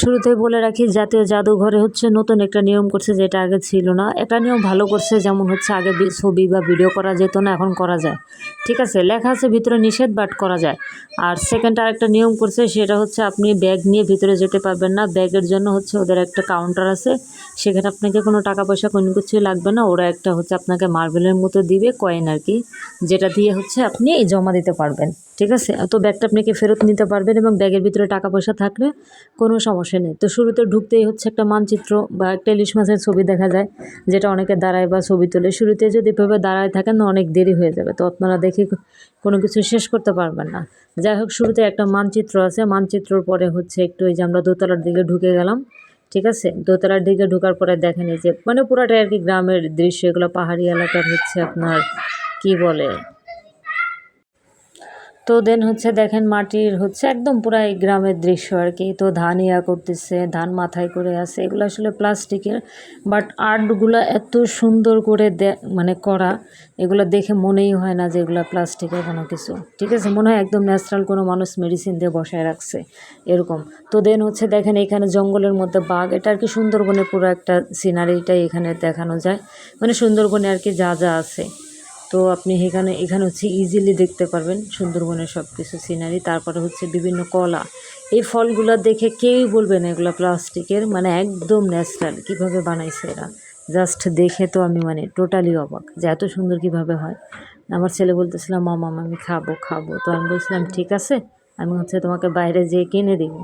শুরুতেই বলে রাখি, জাতীয় জাদুঘরে হচ্ছে নতুন একটা নিয়ম করছে যেটা আগে ছিল না। একটা নিয়ম ভালো করছে, যেমন হচ্ছে আগে ছবি বা ভিডিও করা যেত না, এখন করা যায়। ঠিক আছে, লেখা আছে, ভিতরে নিষেধ বাট করা যায়। আর সেকেন্ড আরেকটা নিয়ম করছে, সেটা হচ্ছে আপনি ব্যাগ নিয়ে ভিতরে যেতে পারবেন না। ব্যাগের জন্য হচ্ছে ওদের একটা কাউন্টার আছে। সেখানে আপনাকে কোনো টাকা পয়সা, কোনো কিছুই লাগবে না। ওরা একটা হচ্ছে আপনাকে মার্বেলের মতো দিবে কয়েন আর কি, যেটা দিয়ে হচ্ছে আপনি জমা দিতে পারবেন। ঠিক আছে? তো ব্যাগটা আপনাকে ফেরত নিতে পারবেন এবং ব্যাগের ভিতরে টাকা পয়সা থাকলে কোনো সমস্যা নেই। তো শুরুতে ঢুকতেই হচ্ছে একটা মানচিত্র বা একটা ইলিশ মাছের ছবি দেখা যায়, যেটা অনেকে দাঁড়ায় বা ছবি তোলে। শুরুতে যদি এভাবে দাঁড়ায় থাকেন না অনেক দেরি হয়ে যাবে। তো আপনারা দেখে কোনো কিছু শেষ করতে পারবেন না। যাই হোক, শুরুতে একটা মানচিত্র আছে। মানচিত্রর পরে হচ্ছে একটু ওই যে আমরা দোতলার দিকে ঢুকে গেলাম, ঠিক আছে? দোতলার দিকে ঢোকার পরে দেখেন এই যে মানে পুরাটাই আর কি গ্রামের দৃশ্য। এগুলো পাহাড়ি এলাকার হচ্ছে আপনার, কি বলে? তো দেন হচ্ছে দেখেন মাটির হচ্ছে একদম পুরাই গ্রামের দৃশ্য আর কি। তো ধান ইয়া করতেছে, ধান মাথায় করে আছে, এগুলো আসলে প্লাস্টিকের। বাট আর্টগুলো এত সুন্দর করে দে মানে করা, এগুলো দেখে মনেই হয় না যে এগুলো প্লাস্টিকের কোনো কিছু। ঠিক আছে? মনে হয় একদম ন্যাচারাল কোনো মানুষ মেডিসিন দিয়ে বসায় রাখছে, এরকম। তো দেন হচ্ছে দেখেন এখানে জঙ্গলের মধ্যে বাঘ, এটা আর কি সুন্দরবনের পুরো একটা সিনারিটাই এখানে দেখানো যায়। মানে সুন্দরবনে আর কি যা যা আছে। তো আপনি এখানে এখানে হচ্ছে ইজিলি দেখতে পারবেন সুন্দরবনের সব কিছু সিনারি তারপরে হচ্ছে বিভিন্ন কলা। এই ফলগুলো দেখে কেউই বলবে না এগুলো প্লাস্টিকের মানে একদম ন্যাচারাল কীভাবে বানাইছে এরা। জাস্ট দেখে তো আমি মানে টোটালি অবাক যে এত সুন্দর কীভাবে হয়। আমার ছেলে বলতেছিলাম মামা, আমি খাব খাব। তো আমি বলছিলাম, ঠিক আছে। আমি হচ্ছে তোমাকে বাইরে যেয়ে কিনে দিব।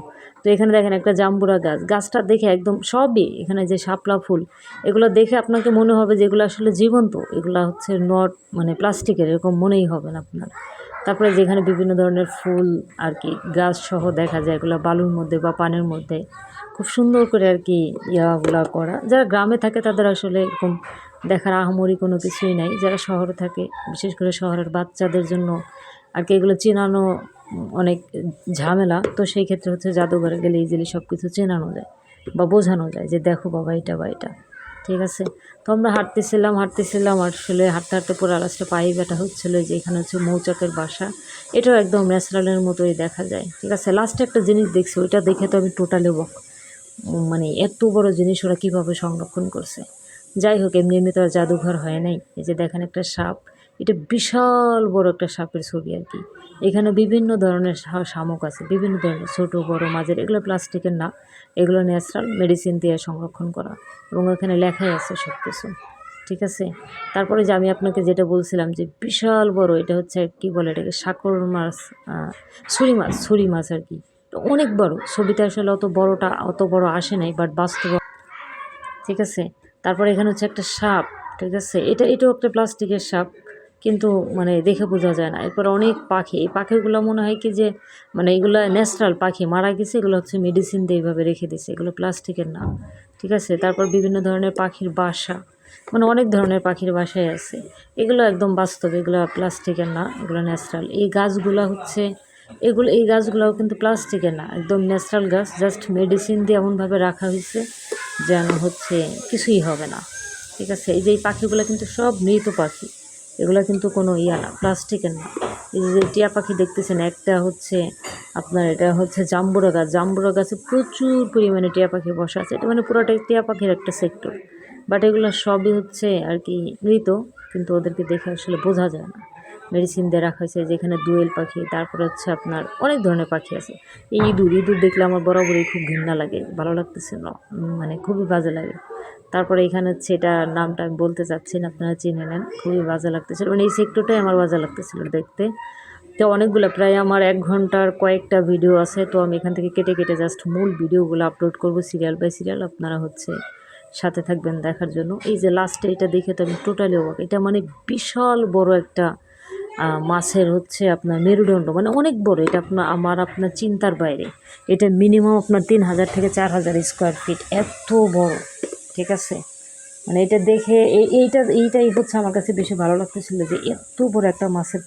তো এখানে দেখেন একটা জাম্বুরা গাছ। গাছটা দেখে একদম সবই এখানে যে শাপলা ফুল, এগুলো দেখে আপনাকে মনে হবে যে এগুলো আসলে জীবন্ত, এগুলো হচ্ছে নট মানে প্লাস্টিকের, এরকম মনেই হবে না আপনার। তারপরে যেখানে বিভিন্ন ধরনের ফুল আর কি গাছ সহ দেখা যায়, এগুলো বালুর মধ্যে বা পানের মধ্যে। খুব সুন্দর করে আর কি ইয়াগুলা করা। যারা গ্রামে থাকে তাদের আসলে এরকম দেখার আহামরি কোনো কিছুই নাই। যারা শহরে থাকে, বিশেষ করে শহরের বাচ্চাদের জন্য আর কি এগুলো চেনানো অনেক ঝামেলা, তো সেই ক্ষেত্রে হচ্ছে জাদুঘরে গেলে ইজিলি সব কিছু চেনানো যায় বা বোঝানো যায় যে দেখো বাবা, এটা বা এটা। ঠিক আছে? তো আমরা হাঁটতেছিলাম হাঁটতেছিলাম, আসলে হাঁটতে হাঁটতে পুরো লাস্টে পায়ে ব্যথা হচ্ছিল যে এখানে হচ্ছে মৌচাকের বাসা। এটাও একদম ন্যাচারালের মতোই দেখা যায়। ঠিক আছে? লাস্টে একটা জিনিস দেখছি, ওইটা দেখে তো আমি টোটালি বক মানে এত বড় জিনিস ওরা কীভাবে সংরক্ষণ করছে? যাই হোক, এমনি এমনি তো আর জাদুঘর হয় নাই। এই যে দেখেন একটা সাপ, এটা বিশাল বড় একটা সাপের ছবি আর কি। এখানে বিভিন্ন ধরনের শামুক আছে, বিভিন্ন ধরনের ছোট, বড়, মাঝের, এগুলো প্লাস্টিকের না। এগুলো ন্যাচারাল মেডিসিন দিয়ে সংরক্ষণ করা এবং এখানে লেখাই আছে সব কিছু ঠিক আছে? তারপরে যে আমি আপনাকে যেটা বলছিলাম যে বিশাল বড়, এটা হচ্ছে কি বলে এটাকে, সাকর মাছ ছুরি মাছ ছুরি মাছ আর কি। অনেক বড়, ছবিতে আসলে অত বড়টা, অত বড় আসে নাই বাট বাস্তব ঠিক আছে? তারপরে এখানে হচ্ছে একটা সাপ, ঠিক আছে? এটা, এটাও একটা প্লাস্টিকের সাপ, কিন্তু মানে দেখে বোঝা যায় না। এরপর অনেক পাখি, এই পাখিগুলো মনে হয় কি যে মানে এগুলো ন্যাচারাল পাখি, মারা গেছে, এগুলো হচ্ছে মেডিসিন দিয়ে এইভাবে রেখে দিছে, এগুলো প্লাস্টিকের না, ঠিক আছে? তারপর বিভিন্ন ধরনের পাখির বাসা মানে অনেক ধরনের পাখির বাসায় আছে। এগুলো একদম বাস্তব, এগুলো প্লাস্টিকের না, এগুলো ন্যাচারাল। এই গাছগুলো হচ্ছে এগুলো, এই গাছগুলোও কিন্তু প্লাস্টিকের না, একদম ন্যাচারাল গাছ জাস্ট মেডিসিন দিয়ে এমনভাবে রাখা হয়েছে যেন হচ্ছে কিছুই হবে না। ঠিক আছে, এই যে এই পাখিগুলো কিন্তু সব মৃত পাখি, এগুলো কিন্তু কোনো ইয়া না প্লাস্টিকের না। এই যে টিয়া পাখি দেখতেছেন, একটা হচ্ছে আপনার এটা হচ্ছে জাম্বুরা গাছ, জাম্বুরা গাছে প্রচুর পরিমাণে টিয়া পাখি বসা আছে, এটা মানে পুরোটাই টিয়া পাখির একটা সেক্টর বাট এগুলো সবই হচ্ছে আর কি মৃত, কিন্তু ওদেরকে দেখে আসলে বোঝা যায় না। মেডিসিন দিয়ে রাখা হয়েছে, যেখানে দোয়েল পাখি, তারপরে হচ্ছে আপনার অনেক ধরনের পাখি আছে। এই ইঁদুর ইঁদুর দেখলে আমার বরাবরই খুব ঘৃণা লাগে, ভালো লাগতেছে না মানে খুবই বাজে লাগে। তারপরে এখানে হচ্ছে এটা নামটা আমি বলতে চাচ্ছি না, আপনারা চিনে নেন, খুবই বাজে লাগতেছিল। মানে এই সেক্টরটাই আমার বাজে লাগতেছিল দেখতে। তো অনেকগুলো, প্রায় আমার এক ঘণ্টার কয়েকটা ভিডিও আছে, তো আমি এখান থেকে কেটে কেটে জাস্ট মূল ভিডিওগুলো আপলোড করব সিরিয়াল বাই সিরিয়াল আপনারা হচ্ছে সাথে থাকবেন দেখার জন্য। এই যে লাস্টে এটা দেখে তো আমি টোটালি অবাক, এটা মানে বিশাল বড় একটা মাছের হচ্ছে আপনার মেরুদণ্ড মানে অনেক বড়, এটা আপনার, আমার আপনার চিন্তার বাইরে। এটা মিনিমাম আপনার তিন হাজার থেকে চার হাজার স্কোয়ার ফিট এত বড়, ঠিক আছে? মানে এটা দেখে, এই, এইটা, এইটাই হচ্ছে আমার কাছে বেশি ভালো লাগতেছিল যে এত বড় একটা মাছের